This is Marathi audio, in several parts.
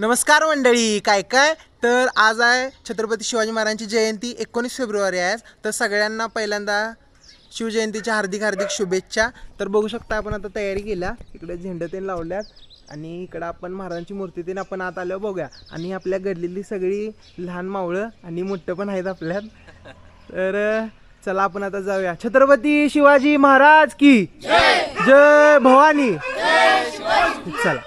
नमस्कार मंडळी काय काय? तर आज आहे छत्रपती शिवाजी महाराजांची जयंती एकोणीस फेब्रुवारी आहे तर सगळ्यांना पहिल्यांदा शिवजयंतीच्या हार्दिक हार्दिक शुभेच्छा. तर बघू शकता आपण आता तयारी केल्या. इकडे झेंडं ते लावल्यात आणि इकडं आपण महाराजांची मूर्ती ते आपण आत आल्यावर बघूया. आणि आपल्या घडलेली सगळी लहान मावळं आणि मोठं पण आहेत आपल्यात. तर चला आपण आता जाऊया. छत्रपती शिवाजी महाराज की जय भवानी. चला.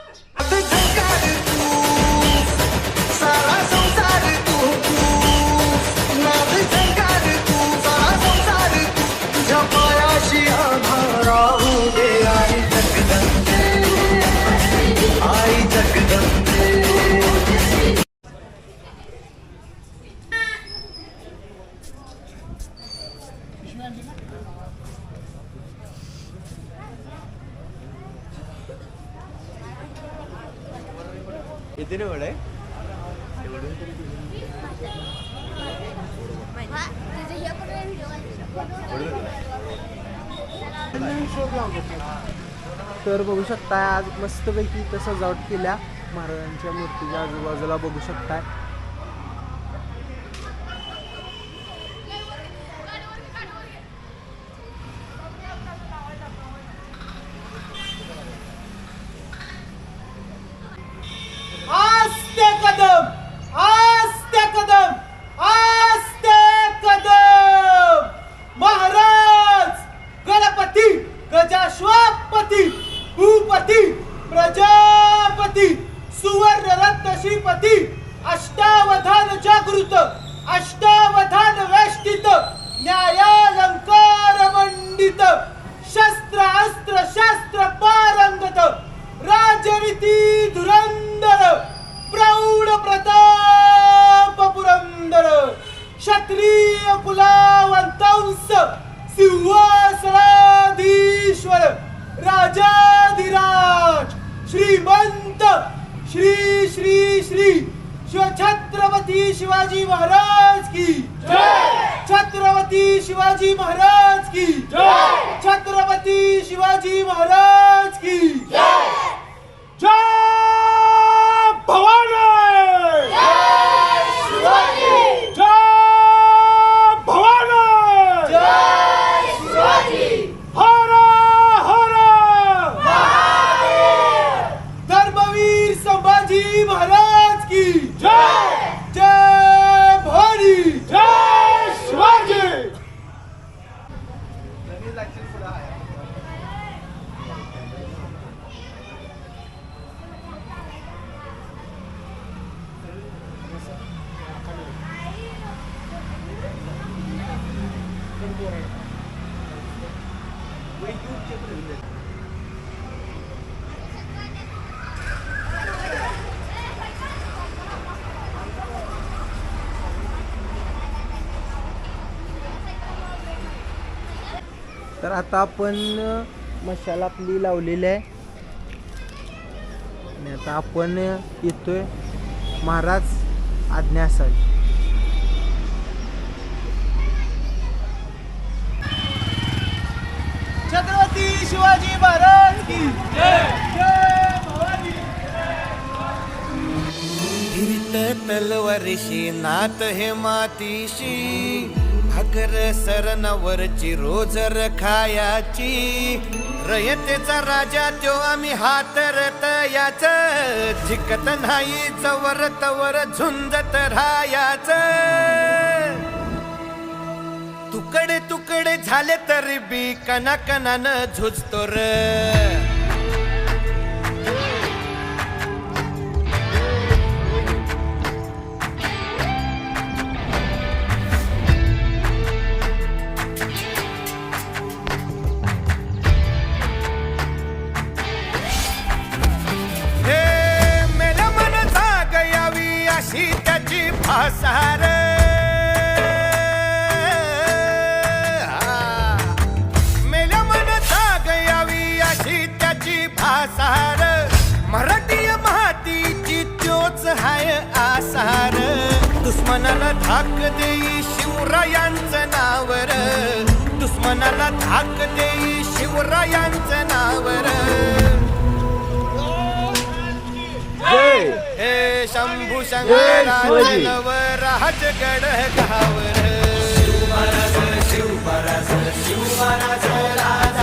तुझ्या पायाशी आभारा शकताय आज मस्तपैकी इथं सजावट केल्या. महाराजांच्या मूर्तीच्या आजूबाजूला बघू शकताय. सिंहासनाधीश्वर राजाधिराज श्रीमंत श्री श्री श्री शिवछत्रपती शिवाजी महाराज की छत्रपती शिवाजी महाराज की छत्रपती शिवाजी महाराज की तर आता आपण मशाल आपली लावलेली आहे. आणि आता आपण येतोय महाराज आज्ञा असावी छत्रपती शिवाजी महाराज की जय. भवानी फिरत तलवारीशी नात हे मातीशी. भाकर सरणावरची रोज खायाची रयतेचा राजा त्यो आम्ही हातरत याच. झिकत नाही जवर तवर झुंजत राहायाच. तुकडे तुकडे झाले तरी बी कना कनानं झुजतो र. भासार मराठी मातीची त्योच हाय आसार. दुश्मनाला धाक देई शिवरायांचं नावर. दुश्मनाला धाक देई शिवरायांचं नावर. जय. हे शंभू शंकराज नवराज गड गावर शिवराज शिवराज शिवराज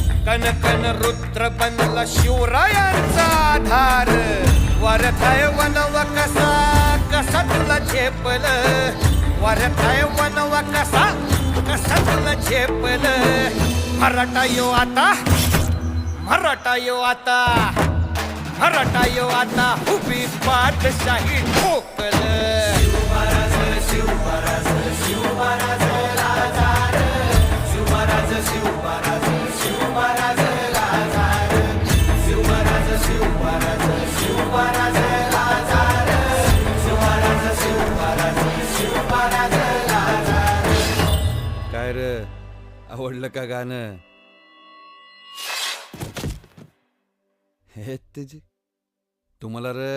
कन कन रुद्र बनला शिवरायांचा आधार. वरथाय वनव कसा कसा तुला झेपल. वरथाय वनव कसा कसा तुला झेपल. मराठा यो आता मराठा यो आता मराठा यो आता उभी पाठशाही ठोकल. आवडलं का गाणं? हे तुझी तुम्हाला र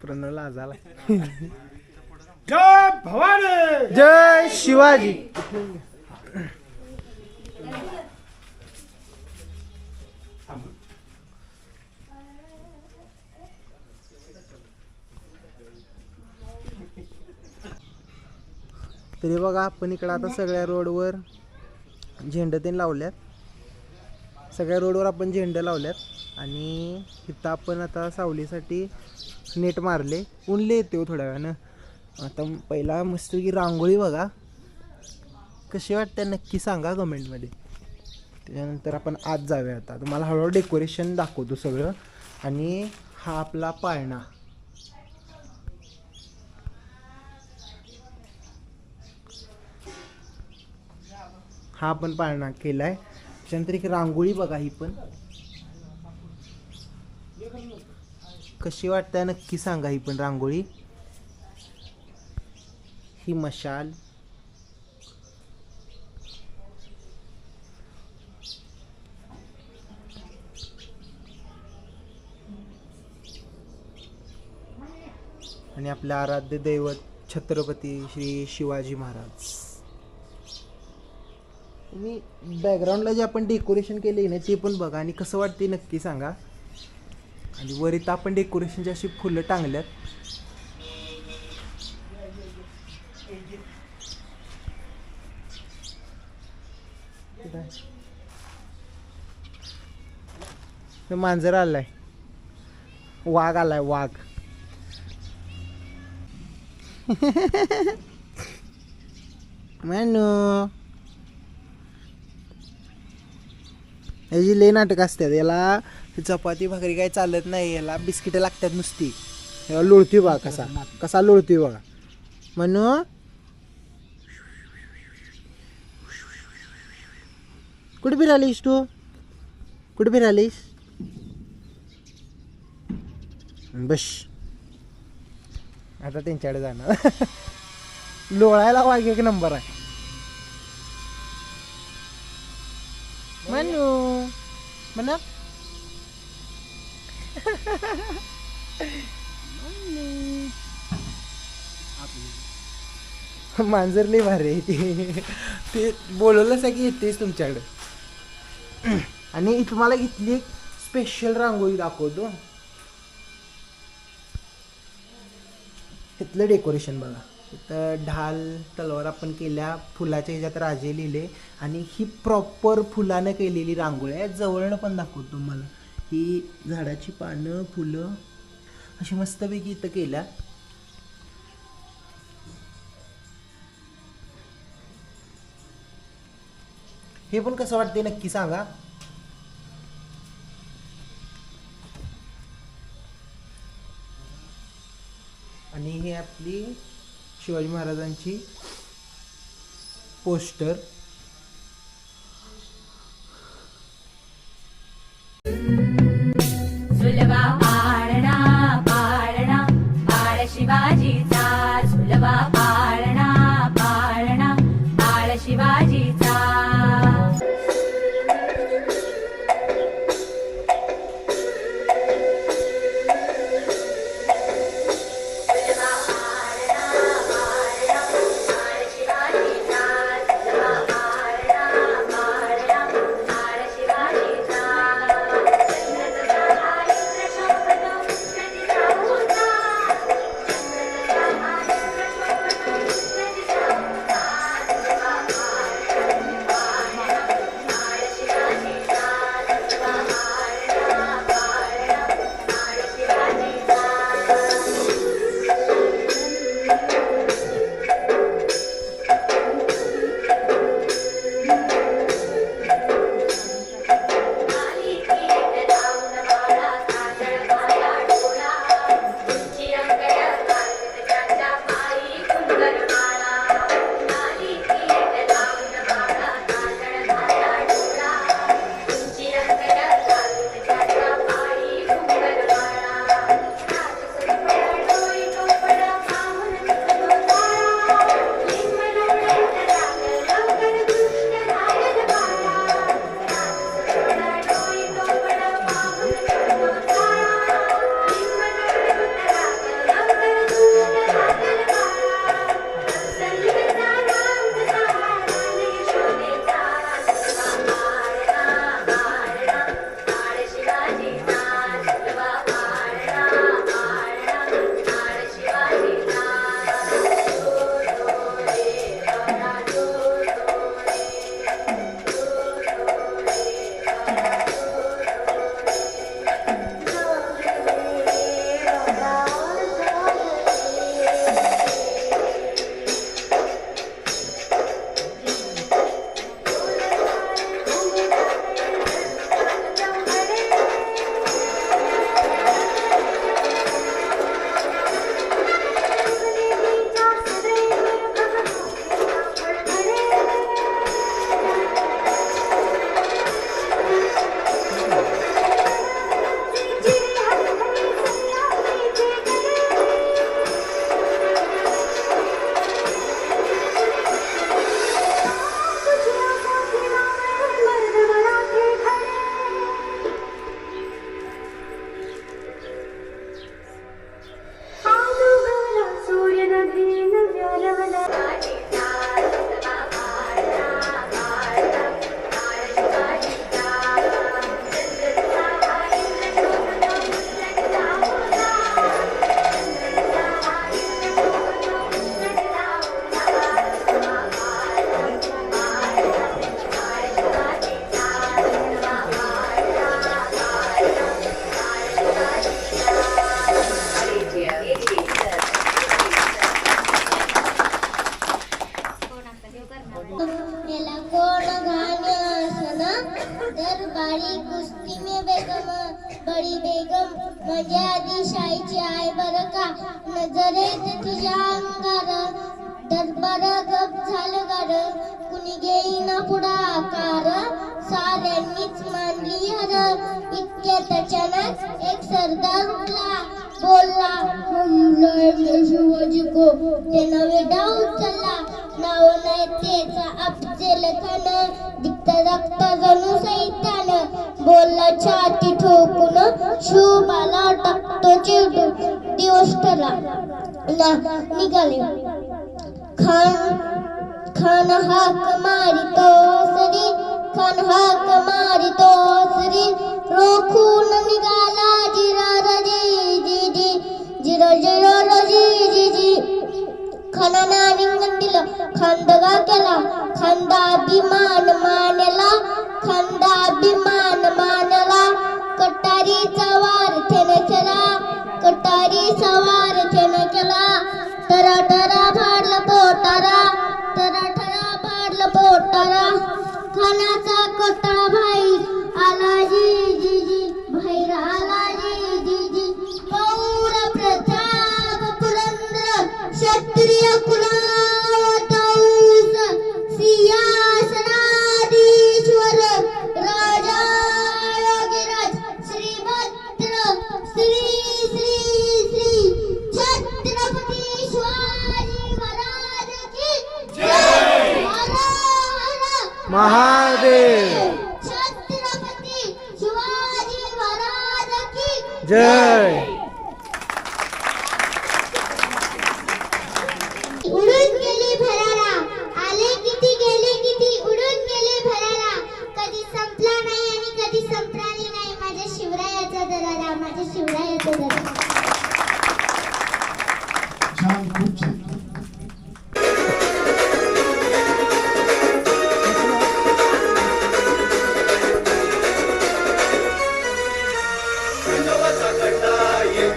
प्रणव लाजाला जय भवानी! जय शिवाजी. तरी बघा आपण इकडं आता सगळ्या रोडवर झेंडं ते लावल्यात. सगळ्या रोडवर आपण झेंडं लावल्यात. आणि इथं आपण आता सावलीसाठी नेट मारले उनले येते हो थोड्या वेळानं. आता पहिला मस्त की रांगोळी बघा. कशी वाटते नक्की सांगा कमेंटमध्ये. त्याच्यानंतर आपण आत जाऊया आता. तुम्हाला हळूहळू डेकोरेशन दाखवतो सगळं. आणि हा आपला पाळणा. हा आपण पाळणा केला आहे त्याच्यानंतर एक रांगोळी बघा ही पण. कशी वाटते नक्की सांगा ही पण रांगोळी. ही मशाल. आणि आपले आराध्य दैवत छत्रपती श्री शिवाजी महाराज. मी बॅकग्राऊंडला जे आपण डेकोरेशन केले ना ते पण बघा. आणि कसं वाटते नक्की सांगा. आणि वर इथं आपण डेकोरेशनची अशी फुलं टांगल्यात. मांजर आलाय. वाघ आलाय वाघ. म्हणू याची लय नाटक असतात याला चपाती भाकरी काही चालत नाही याला. बिस्किटं लागतात नुसती. याला लोळतोय बघा कसा. कसा लोळतोय बघा. म्हणू कुठे फिरालीस तू? कुठे फिरालीस बस. आता त्यांच्याकडे जाणार. लोळायला वाघ एक नंबर आहे. म्हणू. म्हणा. मांजर लई भारी आहे ते. ते बोलवलंच आहे की येतेच तुमच्याकडे. आणि तुम्हाला इथली एक स्पेशल रांगोळी दाखवतो. इथलं डेकोरेशन बघा. इथं ढाल तलवार आपण केल्या फुलाच्या ह्याच्यात राजे लिहिले आणि ही प्रॉपर फुलानं केलेली रांगोळी आहे. जवळनं पण दाखवतो मला ही झाडाची पानं फुलं अशी मस्तपैकी इथं केल्या. हे पण कसं वाटते नक्की सांगा. आणि हे आपली शिवाजी महाराजांची पोस्टर. हर इतक्या त्याच्यानं एक सरदार उठला. बोलला हम लढले शिवाजी को ते नवे डाव उचलला. नाव नाही त्याचा अफजल खान दिक्त रक्त जणू सैतान. बोलला छाती ठोकून शुभाला टाकतो चिडू दिवस ठरला. ना निघाले. खान खान हाक मारितो सरी. खान हाक मारितो सरी. रोखून निघाला जिरा रजी जी जी. जिरो जिरा रजी जी जी. खानाना रिंगण दिलं खांदगा केला. खांद महादेव। छत्रपती शिवाजी महाराज की जय। तलवारही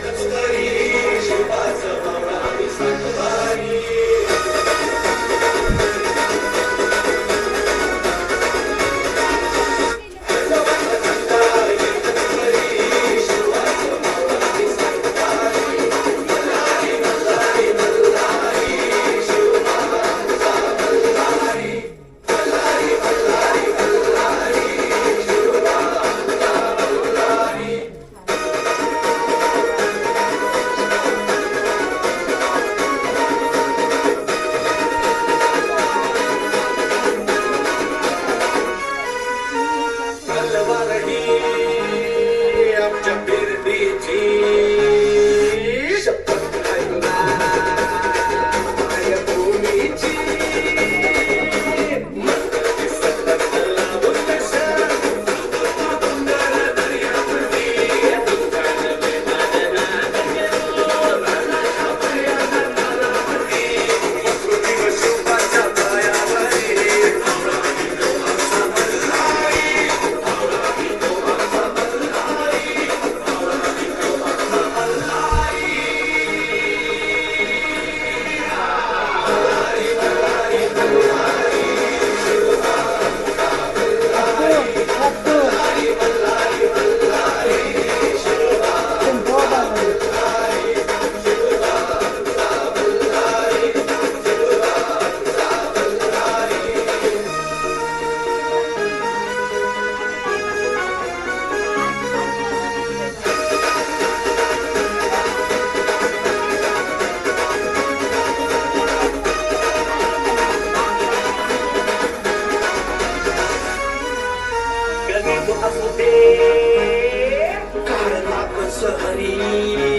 سهري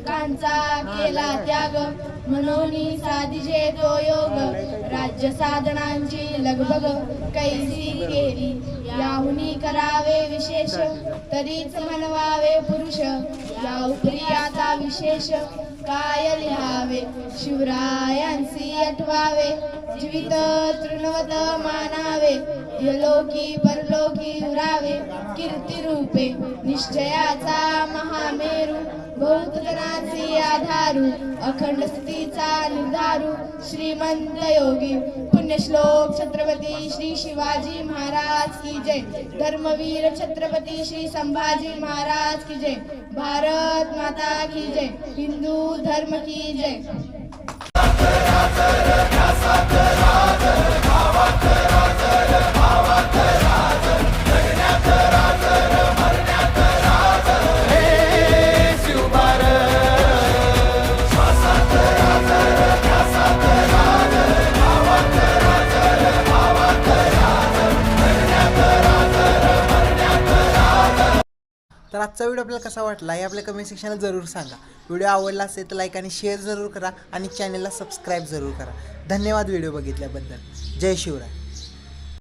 सुखांचा केला त्याग. म्हणून साधिजे तो योग. राज्य साधनांची लगबग कैसी केली. याहुनी करावे विशेष. तरीच म्हणवावे पुरुष. या उपरी आता विशेष. काय लिहावे? शिवरायांसी आठवावे जीवित तृणवत मानावे. यलोकी परलोकी उरावे. कीर्ती रूपे निश्चयाचा महामेरू. बहुतजनाचे आधारू अखंड स्थितीचा निर्धारू श्रीमंत योगी. पुण्यश्लोक छत्रपती श्री शिवाजी महाराज की जय. धर्मवीर छत्रपती श्री संभाजी महाराज की जय. भारत माता की जय. हिंदू धर्म की जय. तर आजचा व्हिडिओ आपल्याला कसा वाटला हे आपल्या कमेंट सेक्शनला जरूर सांगा. व्हिडिओ आवडला असेल तर लाईक आणि शेअर जरूर करा आणि चॅनलला सबस्क्राईब जरूर करा. धन्यवाद व्हिडिओ बघितल्याबद्दल. जय शिवराय.